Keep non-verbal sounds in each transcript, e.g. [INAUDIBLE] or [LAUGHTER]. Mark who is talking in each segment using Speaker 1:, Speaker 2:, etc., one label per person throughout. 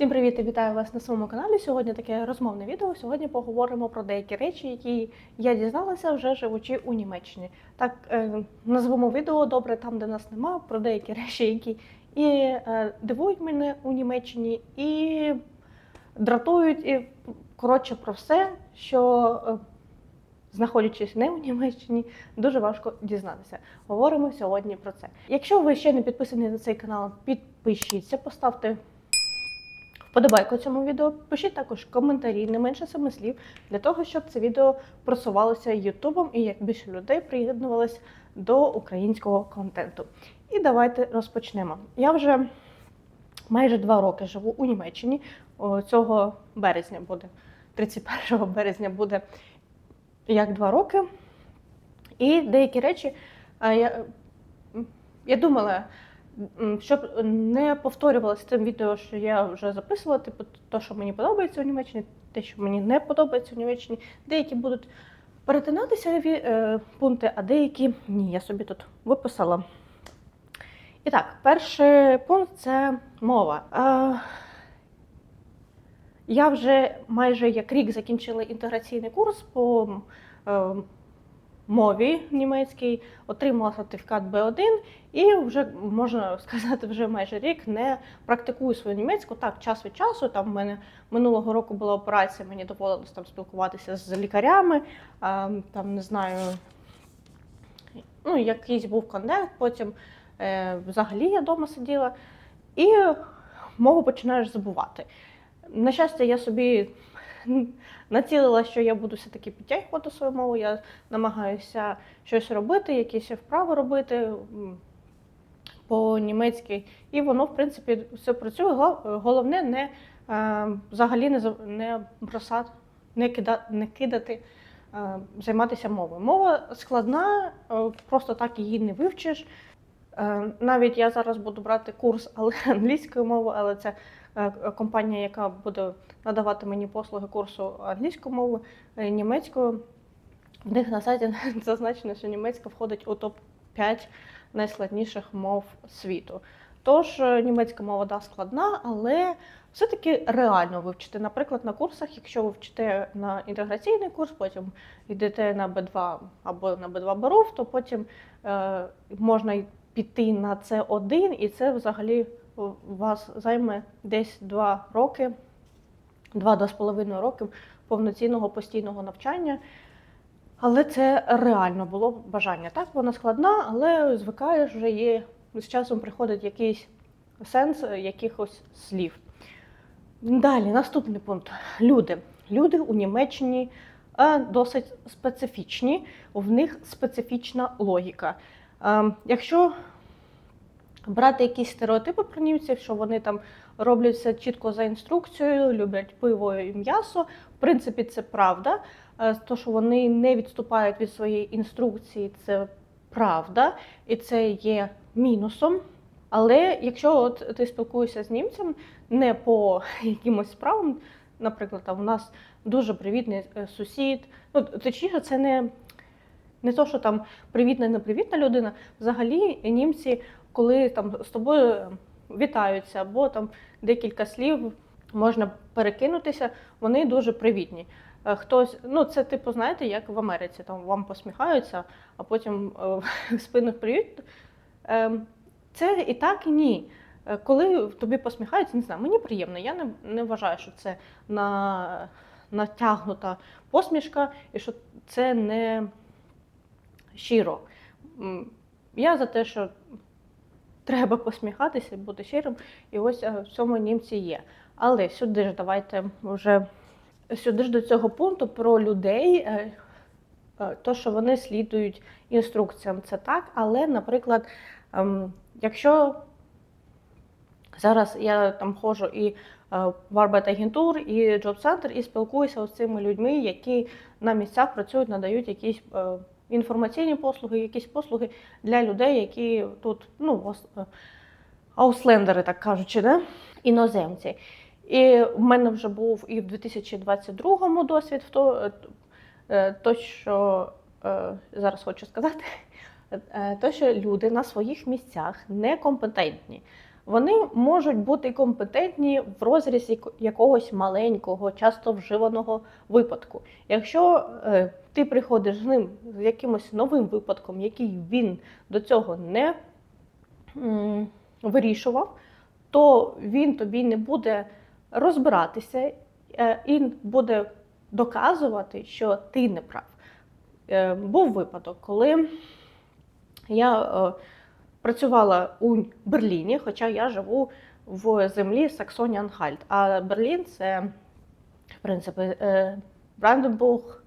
Speaker 1: Всім привіт і вітаю вас на своєму каналі. Сьогодні таке розмовне відео. Сьогодні поговоримо про деякі речі, які я дізналася вже живучи у Німеччині. Так е, назвемо відео добре там, де нас нема, про деякі [LAUGHS] речі, які і е, дивують мене у Німеччині, і дратують, і коротше про все, що е, знаходячись не у Німеччині, дуже важко дізнатися. Говоримо сьогодні про це. Якщо ви ще не підписані на цей канал, підпишіться, поставте вподобайку цьому відео. Пишіть також коментарі, не менше семи слів, для того, щоб це відео просувалося Ютубом і як більше людей приєднувалось до українського контенту. І давайте розпочнемо. Я вже майже два роки живу у Німеччині. Цього березня буде, 31 березня буде як два роки. І деякі речі я, я думала, щоб не повторювалося тим відео, що я вже записувала, типу, те, що мені подобається у Німеччині, те, що мені не подобається у Німеччині. Деякі будуть перетинатися е, пункти, а деякі ні. Я собі тут виписала. І так, перший пункт це мова. Я вже майже як рік закінчила інтеграційний курс по мові німецькій, отримала сертифікат B1 і вже можна сказати, вже майже рік не практикую свою німецьку. Так, час від часу. Там в мене минулого року була операція, мені доводилось там спілкуватися з лікарями, там не знаю, ну, якийсь був контакт, потім е, взагалі я вдома сиділа і мову починаєш забувати. На щастя, я собі [LAUGHS] націлила, що я буду все-таки підтягувати свою мову. Я намагаюся щось робити, якісь вправи робити по-німецьки. І воно, в принципі, все працює. Головне не е, взагалі не, не бросати, не, кида, не кидати, займатися мовою. Мова складна, е, просто так її не вивчиш. Е, Навіть я зараз буду брати курс англійської мови, але це компанія, яка буде надавати мені послуги курсу англійської мови, е, німецькою. В них на сайті [LAUGHS] зазначено, що німецька входить у топ-5 найскладніших мов світу. Тож е, німецька мова да, складна, але все-таки реально вивчити. Наприклад, на курсах, якщо ви вчите на інтеграційний курс, потім йдете на B2 або на B2 Баров, то потім е, можна піти на С1, і це взагалі у вас займе десь 2 роки, 2-2,5 роки повноцінного постійного навчання. Але це реально було бажання. Так, вона складна, але звикаєш вже є. З часом приходить якийсь сенс якихось слів. Далі, наступний пункт. Люди. Люди у Німеччині е, досить специфічні, в них специфічна логіка. Е, Якщо брати якісь стереотипи про німців, що вони там роблять все чітко за інструкцією, люблять пиво і м'ясо, в принципі, це правда. Е, То, що вони не відступають від своєї інструкції, це правда, і це є мінусом. Але якщо от ти спілкуєшся з німцем не по [LAUGHS] якимось справам, наприклад, там у нас дуже привітний е, сусід, ну точніше, це не, не то, що там привітна, непривітна людина. Взагалі, німці, коли там з тобою вітаються, або там декілька слів можна перекинутися, вони дуже привітні. Е, Хтось, ну це типу, знаєте, як в Америці, там вам посміхаються, а потім е, [LAUGHS] спину привіт. Ем, Це і так, і ні. Е, Коли тобі посміхаються, не знаю, мені приємно. Я не, не вважаю, що це на, натягнута посмішка і що це не щиро. Я за те, що треба посміхатися, бути щирим, і ось е, в цьому німці є. Але сюди ж давайте вже сюди ж до цього пункту про людей. е, е, То, що вони слідують інструкціям, це так. Але, наприклад, ем, якщо зараз я там ходжу і в Арбетагентур, і Джоб-центр, і спілкуюся з цими людьми, які на місцях працюють, надають якісь інформаційні послуги, якісь послуги для людей, які тут, ну, е, ауслендери, так кажучи, да? іноземці. І в мене вже був і в 2022 досвід то, е, то що е, зараз хочу сказати, [LAUGHS] е, то, що люди на своїх місцях некомпетентні. Вони можуть бути компетентні в розрізі якогось маленького, часто вживаного випадку. Якщо е, ти приходиш з ним з якимось новим випадком, який він до цього не вирішував, то він тобі не буде розбиратися е, і буде доказувати, що ти не прав. Е, Був випадок, коли я працювала у Берліні, хоча я живу в землі Саксонія-Анхальт. А Берлін це, в принципі, Бранденбург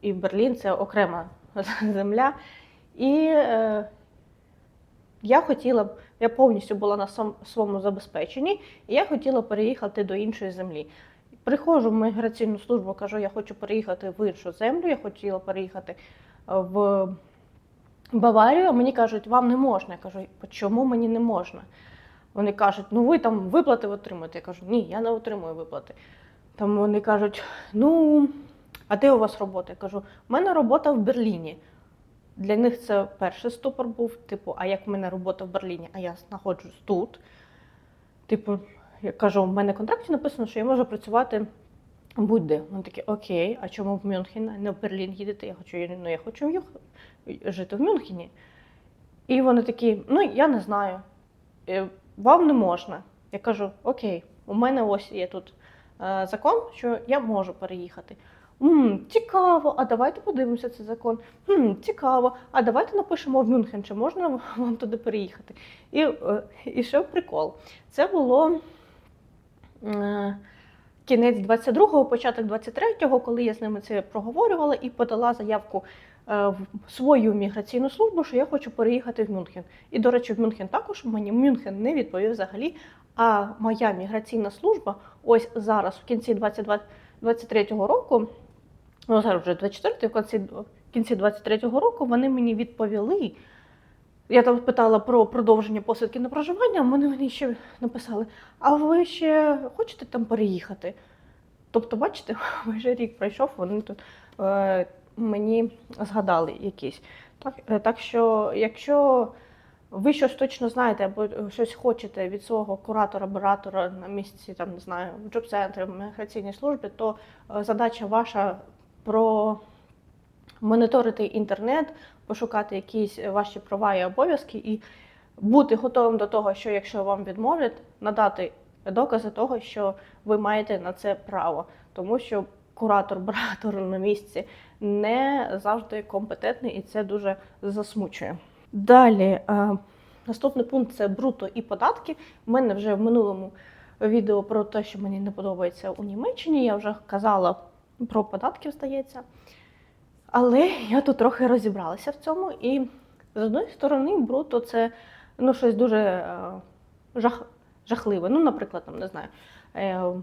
Speaker 1: і Берлін це окрема [LAUGHS] земля. І е, я хотіла б, я повністю була на своєму забезпеченні, і я хотіла переїхати до іншої землі. Приходжу в міграційну службу, кажу, я хочу переїхати в іншу землю, я хотіла переїхати в Баварію, а мені кажуть, вам не можна. Я кажу, чому мені не можна? Вони кажуть, ну ви там виплати отримуєте. Я кажу, ні, я не отримую виплати. Там вони кажуть, ну, а де у вас робота? Я кажу, у мене робота в Берліні. Для них це перший ступор був, типу, а як в мене робота в Берліні, а я знаходжусь тут. Типу, я кажу, в мене в контракті написано, що я можу працювати будь-де. Вони такі, окей, а чому в Мюнхен, не в Берлін їдете? Я хочу, ну, я хочу жити в Мюнхені. І вони такі, ну я не знаю, е, вам не можна. Я кажу, окей, у мене ось є тут е, закон, що я можу переїхати. м цікаво, а давайте подивимося цей закон. Хм, цікаво, а давайте напишемо в Мюнхен, чи можна вам туди переїхати. І, е, і що прикол? Це було е, кінець 22-го, початок 23-го, коли я з ними це проговорювала і подала заявку е, в свою міграційну службу, що я хочу переїхати в Мюнхен. І, до речі, в Мюнхен також мені Мюнхен не відповів взагалі. А моя міграційна служба ось зараз, в кінці 2023 року, ну зараз вже 24 в кінці, в кінці 23-го року, вони мені відповіли. Я там питала про продовження посвідки на проживання, вони мені ще написали: а ви ще хочете там переїхати? Тобто, бачите, [LAUGHS] вже рік пройшов, вони тут е, мені згадали якісь. Так, е, так що, якщо ви щось точно знаєте або щось хочете від свого куратора-оператора на місці, там не знаю, в джоб-центрі, в міграційній службі, то е, задача ваша про моніторити інтернет, пошукати якісь ваші права і обов'язки і бути готовим до того, що якщо вам відмовлять, надати докази того, що ви маєте на це право, тому що куратор-братор [LAUGHS] на місці не завжди компетентний і це дуже засмучує. Далі, е, наступний пункт це бруто і податки. У мене вже в минулому відео про те, що мені не подобається у Німеччині. Я вже казала про податки, здається. Але я тут трохи розібралася в цьому. І з одної сторони, бруто це ну, щось дуже е, жах, жахливе. Ну, наприклад, там, не знаю, е,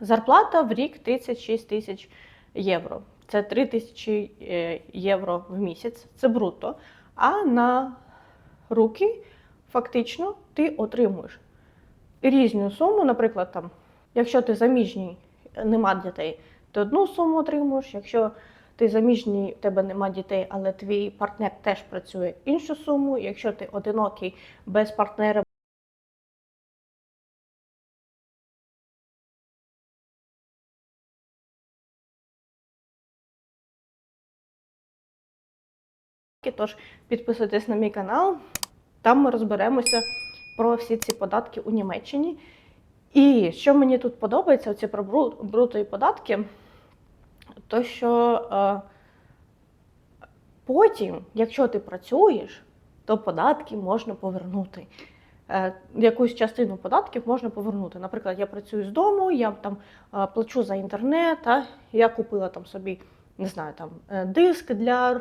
Speaker 1: зарплата в рік 36 тисяч євро. Це 3 тисячі е, євро в місяць, це бруто. А на руки фактично ти отримуєш різну суму. Наприклад, там, якщо ти заміжній, нема дітей, ти одну суму отримуєш. Якщо ти заміжній, у тебе нема дітей, але твій партнер теж працює іншу суму. Якщо ти одинокий без партнера, Тож підписуйтесь на мій канал, там ми розберемося про всі ці податки у Німеччині. І що мені тут подобається, оці про бру- бруто і податки, то що е, потім, якщо ти працюєш, то податки можна повернути. Е, якусь частину податків можна повернути. Наприклад, я працюю з дому, я там е, плачу за інтернет, а я купила там собі, не знаю, там е, диск для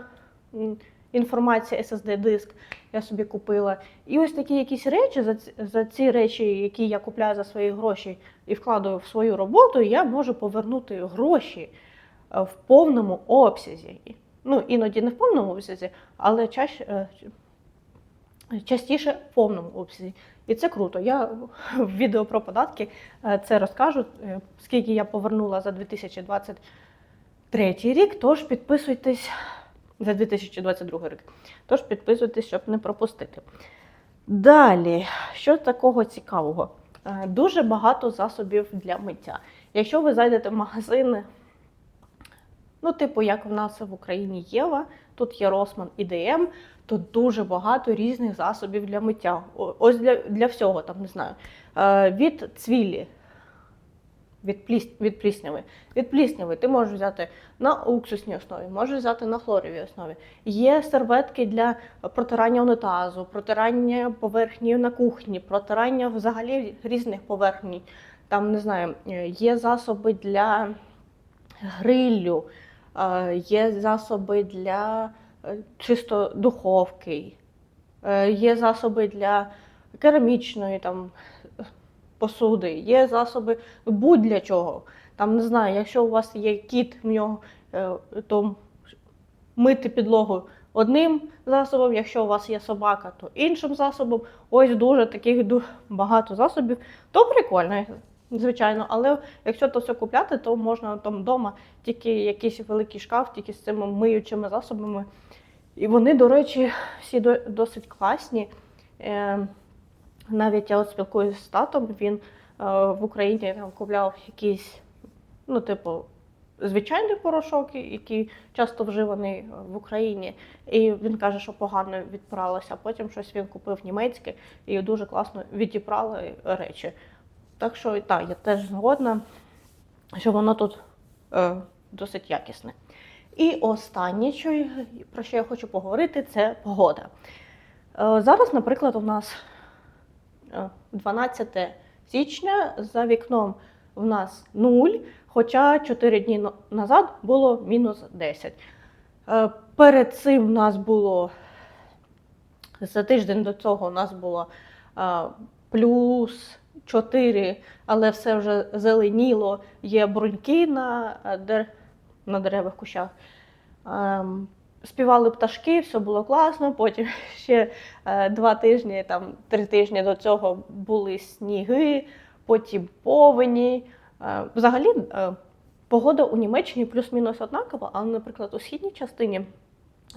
Speaker 1: інформації, SSD-диск я собі купила. І ось такі якісь речі, за, ці- за ці речі, які я купляю за свої гроші і вкладаю в свою роботу, я можу повернути гроші в повному обсязі. Ну, іноді не в повному обсязі, але чаще, е, частіше в повному обсязі. І це круто. Я в відео про податки е, це розкажу, е, скільки я повернула за 2023 рік, тож підписуйтесь за 2022 рік. Тож підписуйтесь, щоб не пропустити. Далі, що такого цікавого? Е, Дуже багато засобів для миття. Якщо ви зайдете в магазини, ну, типу, як в нас в Україні Єва, тут є Росман і ДМ, то дуже багато різних засобів для миття. Ось для, для всього, там не знаю. Е, Від цвілі, від, пліс, від плісняви. Від плісняви ти можеш взяти на уксусній основі, можеш взяти на хлоровій основі. Є серветки для протирання унітазу, протирання поверхні на кухні, протирання взагалі різних поверхні. Там не знаю, е, є засоби для грилю, є засоби для е, чисто духовки, е, є засоби для керамічної там посуди, є засоби будь-для чого. Там не знаю, якщо у вас є кіт, в нього е, то мити підлогу одним засобом, якщо у вас є собака, то іншим засобом. Ось дуже таких багато засобів. То прикольно, звичайно, але якщо то все купляти, то можна там вдома тільки якийсь великий шкаф, тільки з цими миючими засобами. І вони, до речі, всі досить класні. Е, Навіть я от спілкуюся з татом, він е, в Україні там купляв якийсь, ну, типу, звичайний порошок, який часто вживаний в Україні. І він каже, що погано відправилося. А потім щось він купив німецьке і дуже класно відібрали речі. Так що так, я теж згодна, що воно тут е, досить якісне. І останнє, що, про що я хочу поговорити, це погода. Е, зараз, наприклад, у нас е, 12 січня за вікном в нас 0, хоча 4 дні назад було мінус 10. Е, Перед цим в нас було за тиждень до цього у нас було е, плюс 4, але все вже зеленіло, є бруньки на, е, дер... на деревах кущах. Ем, Співали пташки, все було класно. Потім [LAUGHS] ще е, два тижні, там три тижні до цього були сніги, потім повені. Е, взагалі, е, погода у Німеччині плюс-мінус однакова, але, наприклад, у східній частині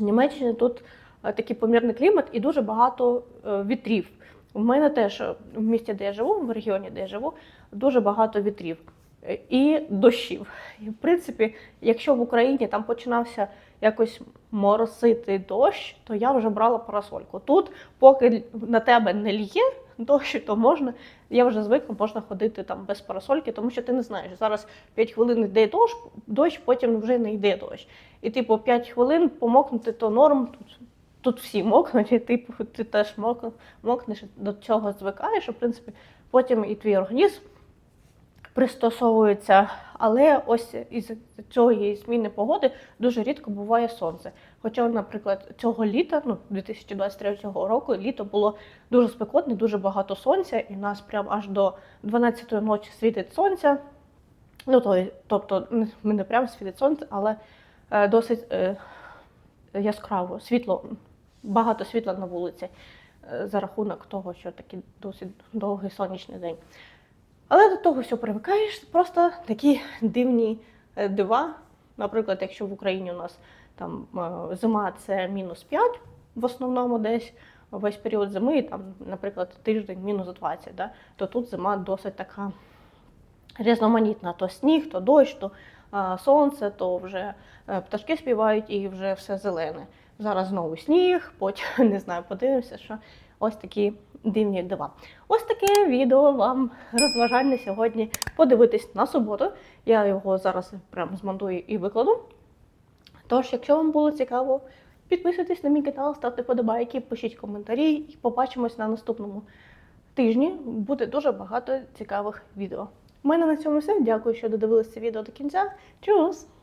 Speaker 1: Німеччини тут е, такий помірний клімат і дуже багато е, вітрів. У мене теж е, в місті, де я живу, в регіоні, де я живу, дуже багато вітрів е, і дощів. І, в принципі, якщо в Україні там починався якось моросити дощ, то я вже брала парасольку. Тут, поки на тебе не лє дощ, то можна, я вже звикла, можна ходити там без парасольки, тому що ти не знаєш, зараз 5 хвилин йде дощ, дощ, потім вже не йде дощ. І типу 5 хвилин помокнути то норм. Тут, тут всі мокнуть, і типу, ти теж мок- мокнеш, до цього звикаєш, в принципі, потім і твій організм пристосовується. Але ось із цієї зміни погоди дуже рідко буває сонце. Хоча, наприклад, цього літа, ну 2023 року, літо було дуже спекотне, дуже багато сонця, і нас прям аж до 12-ї ночі світить сонце. Ну, то, тобто, ми не прямо світить сонце, але е, досить е, яскраво світло, багато світла на вулиці е, за рахунок того, що такий досить довгий сонячний день. Але до того все привикаєш, просто такі дивні е, дива. Наприклад, якщо в Україні у нас там е, зима це мінус 5 в основному десь весь період зими, там, наприклад, тиждень мінус 20, да, то тут зима досить така різноманітна. То сніг, то дощ, то а, сонце, то вже пташки співають і вже все зелене. Зараз знову сніг, потім [LAUGHS] не знаю, подивимося, що ось такі дивні дива. Ось таке відео вам розважальне сьогодні подивитись на суботу. Я його зараз прямо змонтую і викладу. Тож, якщо вам було цікаво, підписуйтесь на мій канал, ставте подобайки, пишіть коментарі і побачимось на наступному тижні. Буде дуже багато цікавих відео. У мене на цьому все. Дякую, що додивилися відео до кінця. Чус!